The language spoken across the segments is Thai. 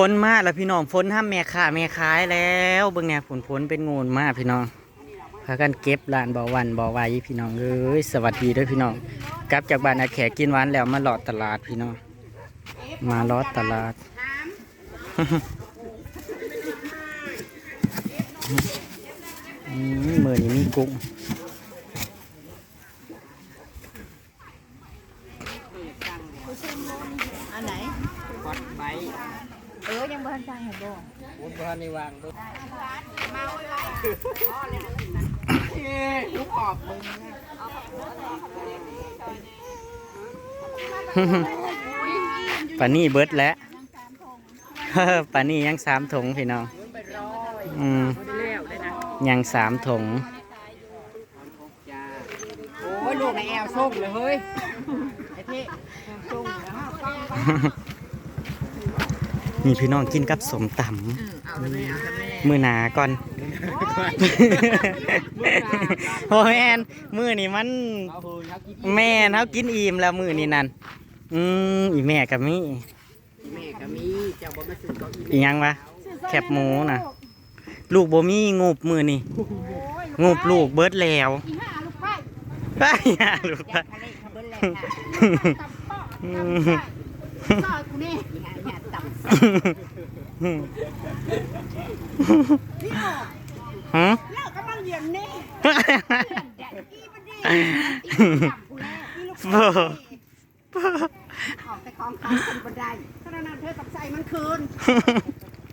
ฝนมากแล้วพี่น้องฝนห้ามแม่ค้าแม่ขายแล้วเบิ่งแน่ฝนฝนเป็นงูนมากพี่น้องพากันเก็บร้านบ่อวันบ่อวายพี่น้องเอ้ยสวัสดีด้วยพี่น้องกลับจากบ้านอาแขกกินหวานแล้วมาหลอดตลาดพี่น้องมาลอดตลาดอืมมือนี้มีกุ้ง อันไหน วัดไม้ เออ ยังบ่ทันใจเห็นบ่บุญบ้านในวางด้วยลูกออกมึงปานี่เบิดแล้วปานี่ยังสามถุงพี่น้องอืมเลี้ยวได้นะยังสามถุงจ้าโอ้ยลูกในแอลส่งเลยเฮ้ยไอ้ที่ส่งนะฮะฟังฟัง นี่พี่น้องกินกับสมตเอาทำไมเอาทำไมำมือหนาก่อนโอ้แม่นมือนี่มันเอาเฮ้ยเขากินแม่นเขากินอิ่มแล้วมือนี่นั่นอืมอีแม่กับมี่แม่ก็มีเจ้าบ่มาซื้อเก็อีอีหยังวะแคบหมูนะลูกบ่มีงูบมือนี่งูบลูกเบิดแล้วอีห้าลูกไผ่ไปหาลูกไป ทะเลเขาเบิ่นแหละค่ะตับป้ออืตับมป้อกูนี่อีห้าเนี่ยตับฮะแล้วกำลังเลี้ยงนี่แดดอีบ่ดีตับกูแล้วอีลูกบ่ออกแต่ของเขาคนบ่ได้เพราะนั้นเธอตักใส่มันคืน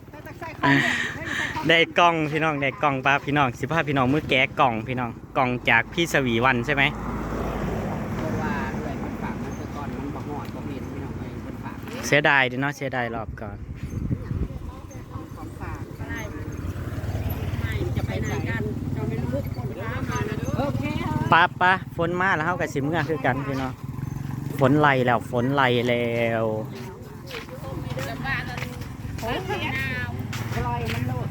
เธอตักใส่ของเธอตักใส่ของได้กล่องพี่น้องได้กล่องปลาพี่น้องสิพาพี่น้องมือแกะกล่องพี่น้องกล่องจากพี่สวีวันใช่ไหม เสียดายเดิเนาะเสียดายรอบก่อนของฝากก็ได้ไม่จะไปไหนกันเจ้าไม่รู้คนค้ามานะโอเคป้าป้าฝนมาแล้วเฮากับสิเมื่อคือกันพี่น้องฝนไล่แล้วฝนไล่แล้วโอ้ยอร่อยมันโลด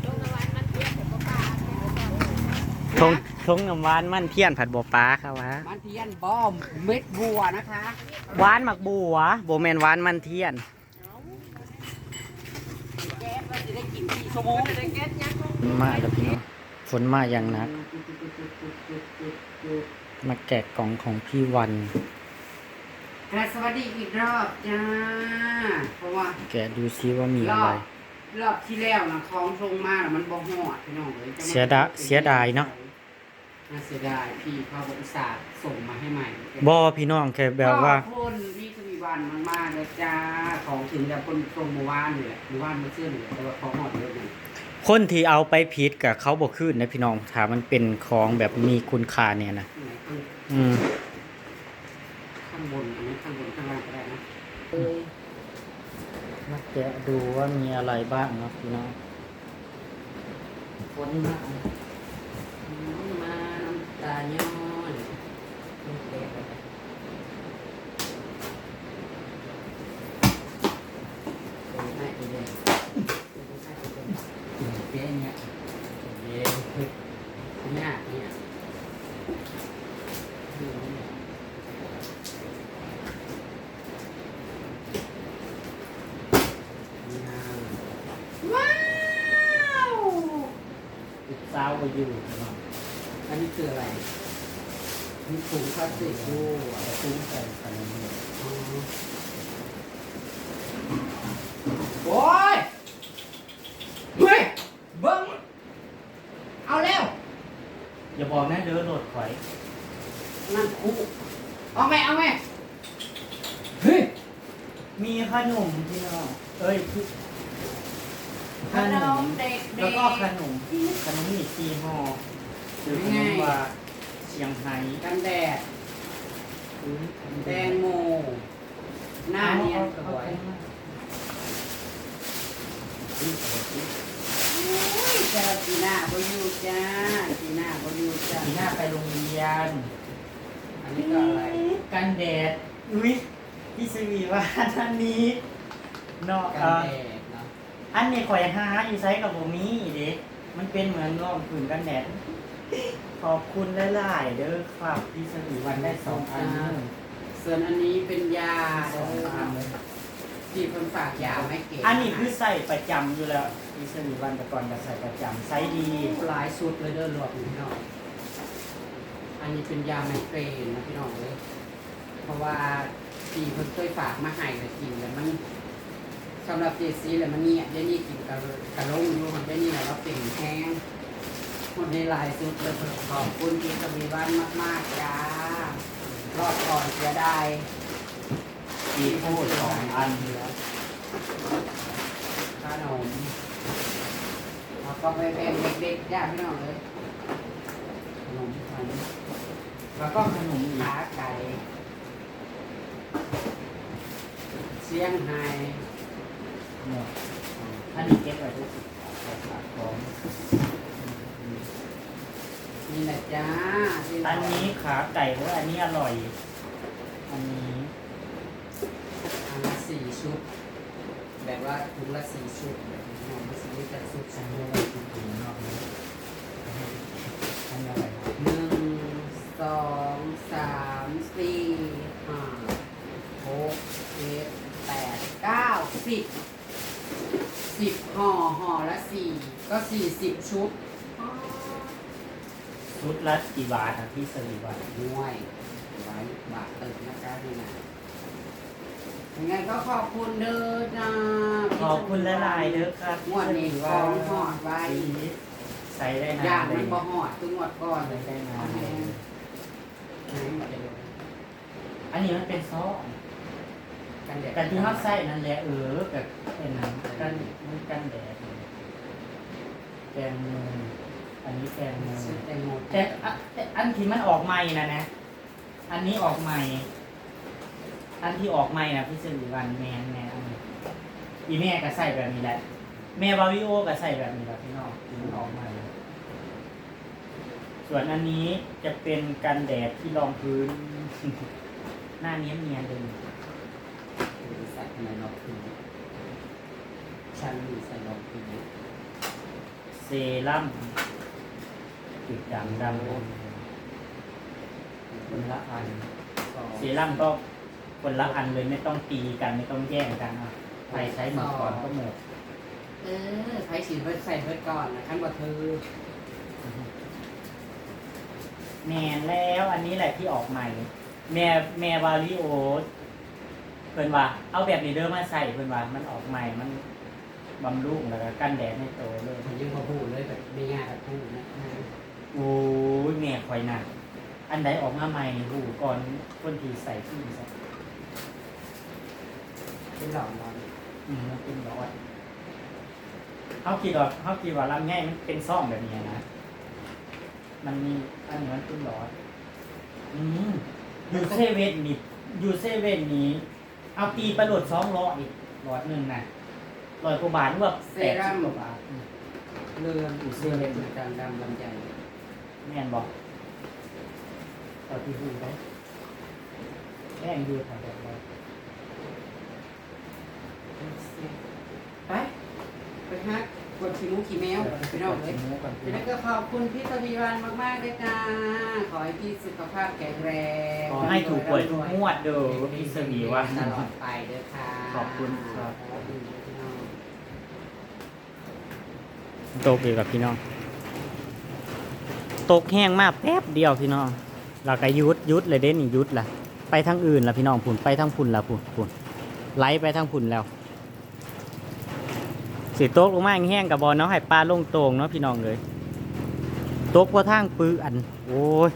ทง ทงน้ำหวานมันเทียนผัดบัวปลาครับวะมันเทียนบอมเม็ดบัวนะคะหวานหมักบัวโบแมนหวานมันเทียนแก๊สเราจะได้กินกี่ชั่วโมงจะได้แก๊สยังมาแล้วพี่น้องฝนมาอย่างหนัก มาแกะกล่องของพี่วัน กราบสวัสดีอีกรอบจ้าเพราะว่าแกะดูซิว่ามีรอะอไร บรอบที่แล้วนะคลองทรงมาแล้วมันบ่หอดพี่น้องเลยจะมเสียดายเสียดายเนาะ น่าเสียดายพี่เขาบริษัทส่งมาให้ใหม่บอพี่น้องแค่แบบว่า ขอบคุณพี่สวีวันมากๆเลยจ้าของถึงจะคนตรงเมื่อวานนี่แหละเมื่อวานมาเชื่อหนูแต่ว่าเขาหอดเลยเนี่ยคนที่เอาไปผิดกับเขาบอกขึ้นนะพี่น้องถามมันเป็นของแบบมีคุณค่าเนี่ยนะที่ไหนข้างอืมข้างบนอันนี้ข้างบนข้างล่างก็ได้นะมาแกะดูว่ามีอะไรบ้างเนาะพี่น้อง ฝนมาอืมมาน้ำ ตาย้อนนี่แกะไปให้ไปเลยแกะเนี่ยเย้เนี่ยเนี่ยอืมว้าวติดเช้าอยู่ องอันนี้คืออะไรมีถุงพลาสติกด้วยซื้อใส่ใส่นี่อ๋อโอ้ยเฮ้ยเบิ้งเอาแล้ว อย่าบอกนะเดินโหลดไข่นั่นคูเอาไหมเอาไหมเฮ้ย มีขนมพี่น้องเอ้ยคือขนมเด็กแล้วก็ขนมขนมมีซีห่อ หรือขนมว่าเชียงไฮ้กันแดดแตงโม หน้าเนี่ยสวยจ้าจีน่าบอยู่จ้าจีน่าบอยู่จ้าปีหน้าไปโรงเรียน อันนี้ก็อะไรกันแดดอุ้ยพี่สวีว่าอันนี้เนาะกัเอ่นอแดดเนาะอันนี้ข่อยหาอยู่ไซกับผมมีเด็มันเป็นเหมือนรองผืนกันแดด ขอบคุณหลายๆเด้อครับพี่สวีวันได้สองอันส่วนอันนี้เป็นยาสองอันเลยที่เพิ่นฝากยาไม่เก่งอันนี้คือใส่ประจำอยู่แล้วพี่สรีวันแต่ก่อนก็ใส่ประจำไซส์ดีหลายสุดเลยเด้อรวบพี่น้องอันนี้เป็นยาไมเกรนนะพี่น้องเลยเพราะว่าที่เพิ่นเคยฝากมาให้เลยกินแล้วมันสำหรับเจซีแล้วมันเนี่ยเดี๋ยวนี้กินกระกระลงอยู่มันได้นี่แหละว่าเป็นแห้ง หมดในหลายสุดเลยขอบคุณพี่สวีวันมากๆจ้ารอดก่อนเสียดายดีพูดสองอันขนมแล้วก็ไปแบ่งเด็กๆญาติพี่น้องเลยขนมขนมแล้วก็ขนมขาไก่เสียงไฮหมดอันนี้เก็บไว้ทุกของ นี่แหละจ้าที่เราอันนี้ขาไก่เว่าอันนี้อร่อย อันนี้อันละสี่ชุด แบบว่าถุงละสี่ชุดแบบนี้น้องไม่ซื้อจะชุดสอัอนงนี้อร่อยจริงๆเนาะอันนี้อร่อยมากนึ่งสองสามสี่ห้าหกเจ็ดแปดเก้าสิบสิบห่อห่อละสี่ก็สี่สิบชุด ชุดละกี่บาทอะพี่สรีวันห่วยไว้บาทตึกนะคะนี่นะยังไงก็ขอบคุณเด้อจ้าขอบคุณหลายๆเด้อครับงวดนี้ของหอดไว้ใส่ได้นาย่างนเลมัยนบ่หอดคืองวดก่อนใส่ได้นานเลยไหนมาเดี๋ยวอันนี้มันเป็นซอสกันแดดแต่ที่เขาใส่นั่นแหละเออแบบเป็นนั้นกันมันกันแดดแกงมือ อันนี้แกงมือซื้อแตงโมแต่อะแต่อันที่มันออกใหม่นะนะ อันนี้ออกใหม่ อันที่ออกใหม่นะพี่สิริวันแมนแมนอันนี้อีแม่ก็ใส่แบบนี้แหละ แม่บาวิโอก็ใส่แบบนี้แหละพี่น้องที่มันออกใหม่ ส่วนอันนี้จะเป็นกันแดดที่รองพื้น หน้าเนี้ยเนียนเลยใส่ขนดนอกคือฉันมีใส่นอกคือเซรั่ม ติดดำดำคนละอันเซรั่มก็คนละอันเลยไม่ต้องตีกันไม่ต้องแย่งกันอะใครใช้หมดก่อนก็หมดเออใช้สีเบิร์ดใส่เบิร์ดก่อนนะขั้นบ่เธอแม่นแล้วอันนี้แหละที่ออกใหม่ แม่แม่วาลิโอเพิ่นว่า เอาแบบนี้เด้อมาใส่เพิ่นว่ามันออกใหม่มันบำรุงแล้วก็กันแดดให้โตเลยผมยังมาพูดเลยแบบไม่ยากกับพูดนะ โอ้ยแม่คอยหนักอันใดออกมาใหม่หูก่อนคนที่ใส่ที่ใส่เป็นหลอกเราอืมมันเป็นร้อยเขาคิดว่าเขาคิดว่าลำง่ายมันเป็นซ่องแบบนี้นะ มันมีอันนี้มันเป็นร้อยอืมยูเซเว่นนี่ยูเซเว่นนี้ เอาปีประโดดสองร้อยร้อยหนึ่งนะร้อยกว่าบาทหรือว่าแปดสิบกว่าบาทอืมเรื่องอุเซเว่นดำดำลำใหญ่ แม่นบอกต่อที่หูได้แม่งดูถ่ายแบบนี้ไป ไปฮักกดขี้มูกขี้แมวไปนอกเลยหมูก่อนพี่แล้วก็ขอบคุณพี่ตวีวันมากๆเลยจ้าขอให้พี่สุขภาพแข็งแรงขอให้ถูกหวยทุกงวดเด้อพี่สวีวันตลอดไปเด้อค่ะ ขอบคุณครับขอบคุณพี่น้องตกอยู่กับพี่น้อง ตกแห้งมากแป๊บเดียวพี่น้องเราก็ยุดยุดเลยเด้นี่ยุดละไปทางอื่นละพี่น้องผุนไปทางพุ่นละพุ่นพุ่นไหลไปทางพุ่นแล้วสิตกลงมาแห้งกับบอลเนาะให้ปลาลงตรงเนาะพี่น้องเลยตกเพราะทางปืออัน โอ้ย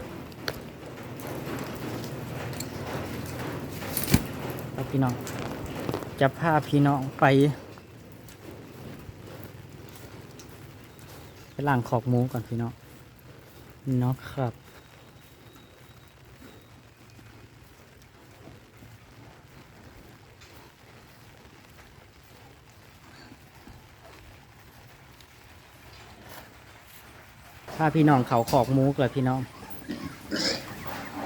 พี่น้อง จะพาพี่น้องไปไปล้างขอกหมูก่อนพี่น้อง นาะครับ ถ้าพี่น้องเขาขอกมูกเลยพี่น้อง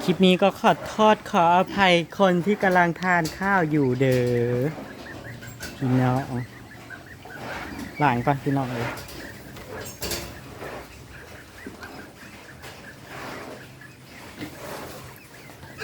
คลิปนี้ก็ขอโทษขออภัยคนที่กำลังทานข้าวอยู่เด้อพี่น้องหลังก่อนพี่น้องเลย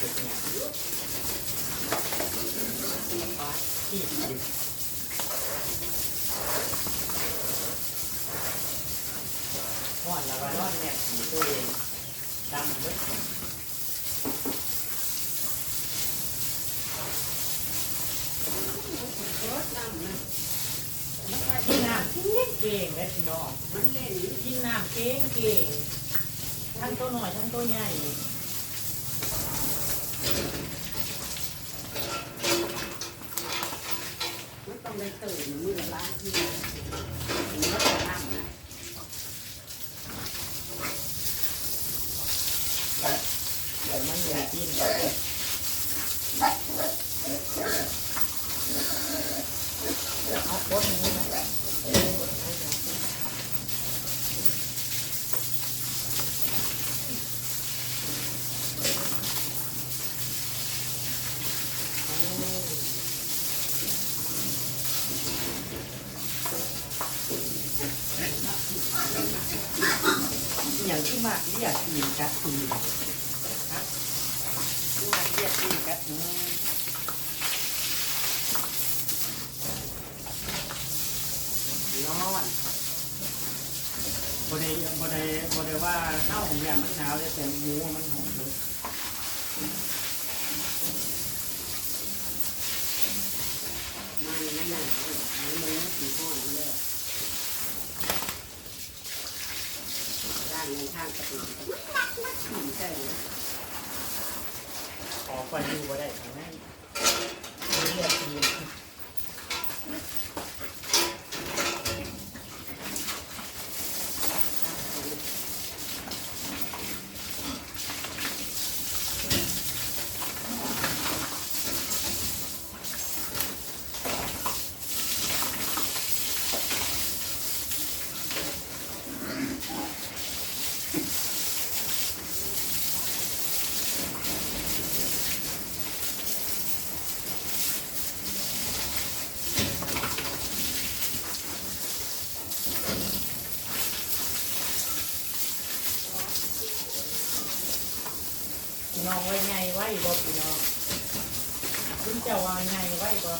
สบาดอยู่เนี่ยบาดที่ดิพอดแล้วว่านอนเนี่ยผีตัวเองดำเว้ยรถน้ำนะกินน้ำเก่งเก่งเลยพี่น้องกินน้ำเก่งเก่งทั้งตัวหน่อยทั้งตัวใหญ่ มันต้อง ไม่ตื่นมือล้านที่มันก็จะน้ำนะ แต่มันอยากกินเอาโคตรนี้นะอย่างที่ มาเรียกทีมกัดทีมครับมาเรียกทีมกัดทีมนอนบได้บได้บได้ว่าข้าวของยางมันหนาวเลยแต่หมูมันหอมเลย มันนั่นน่ะมันมือสีห้อนเลยร่างใน ข้างกระตุ้นมันใช่เลยขอฟันดูว่าได้ขอให้เรียกที บ่พี่น้องคุณเจ้าว่าไงไว้บ่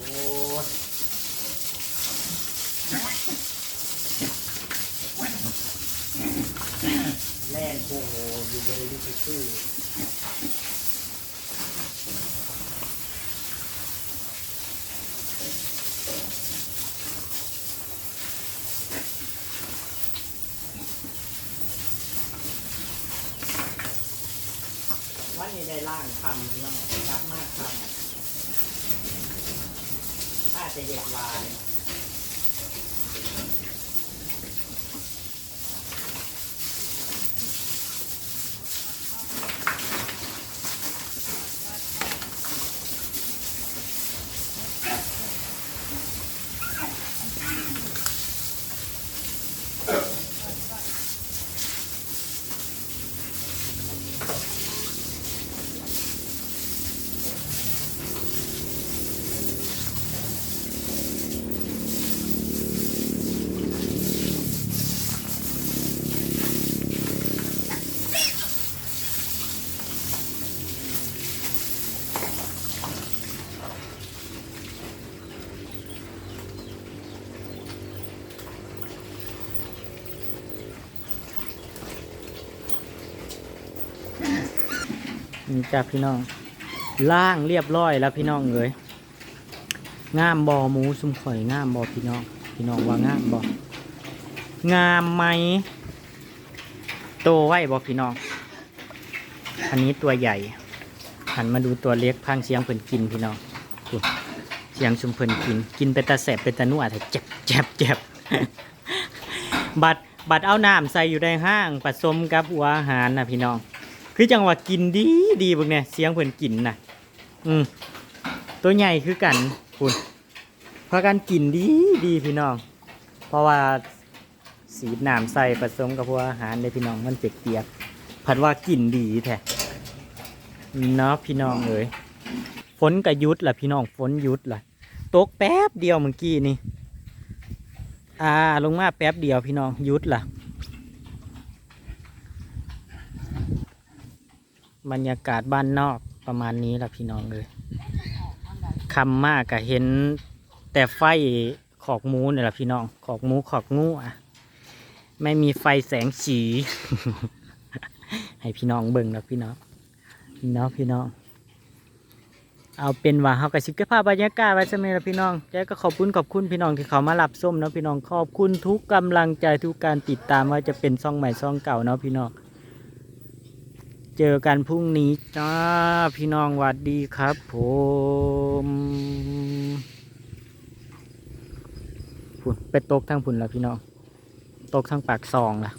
โอ้ยแล่นโบอยู่ บริเวณที่ชื่อวันนี้ได้ล่างคำพี่องรักมากคำถ้าจะเห็ดลาย นี่จ้าพี่น้องล่างเรียบร้อยแล้วพี่น้องเลยงามบอหมูซุ่มข่อยงามบอพี่น้อง พี่น้องว่างามบองามไหมโตไว้บอพี่น้อง อันนี้ตัวใหญ่หันมาดูตัวเล็กพังเสียงเพิ่นกินพี่น้องเสียงชุมเพิ่นกิน กินเป็นตาแสบเป็นตาหนัวแต่เจ็บเจ็บเจ็บบัดบัดเอาน้ำใส่อยู่ในห้างผสมกับหัวอาหารนะพี่น้อง คือจังหวะกินดีดีบิ่งเนี่ยเสียงเพิ่นกินนะอืมตัวใหญ่คือกันคุณพากันกินดีดีพี่น้อง เพราะว่าสีน้ำใส่ผสมกับหัวอาหารในพี่น้องมันเปียกๆผัดว่ากินดีแท้เนาะพี่น้องเอ้ยฝนกระยุดล่ะพี่น้องฝนยุดล่ะตกแป๊บเดียวเมื่อกี้นี่ อ่าลงมาแป๊บเดียวพี่น้องยุดล่ะ บรรยากาศบ้านนอกประมาณนี้ละพี่น้องเลยคำมากก็เห็น แต่ไฟขอกหมูเนี่ยละพี่น้อง ขอกหมูขอกงูอะไม่มีไฟแสงสี ให้พี่น้องเบิ่งแล้วพี่น้องพี่น้องพี่น้อง เอาเป็นว่าเฮากับสิเก็บภาพบรรยากาศไว้ซะแม่ละพี่น้องแกก็ขอบคุณขอบคุณพี่น้องที่เขามารับส้มเนาะพี่น้องขอบคุณทุกกำลังใจทุกการติดตามว่าจะเป็นซ่องใหม่ซ่องเก่าเนาะพี่น้อง เจอกันพรุ่งนี้จ้าพี่น้องหวัดดีครับผมพุ่นไปตกทั้งพุ่นละพี่น้อง ตกทั้งปากซองละ